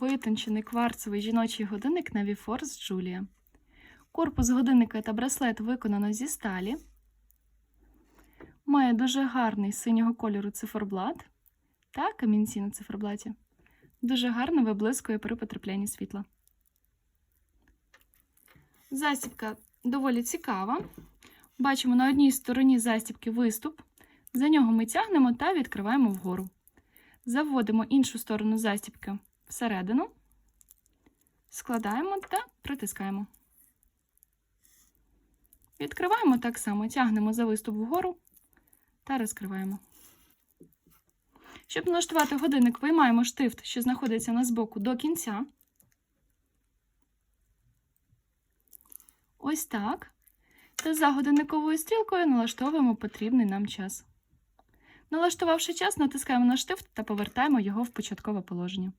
Витончений кварцевий жіночий годинник Navy Force Julia. Корпус годинника та браслет виконано зі сталі. Має дуже гарний синього кольору циферблат та камінці на циферблаті. Дуже гарно виблискує при потраплянні світла. Застібка доволі цікава. Бачимо на одній стороні застібки виступ. За нього ми тягнемо та відкриваємо вгору. Заводимо іншу сторону застібки всередину, складаємо та притискаємо. Відкриваємо так само, тягнемо за виступ вгору та розкриваємо. Щоб налаштувати годинник, виймаємо штифт, що знаходиться на збоку до кінця. Ось так. Та за годинниковою стрілкою налаштовуємо потрібний нам час. Налаштувавши час, натискаємо на штифт та повертаємо його в початкове положення.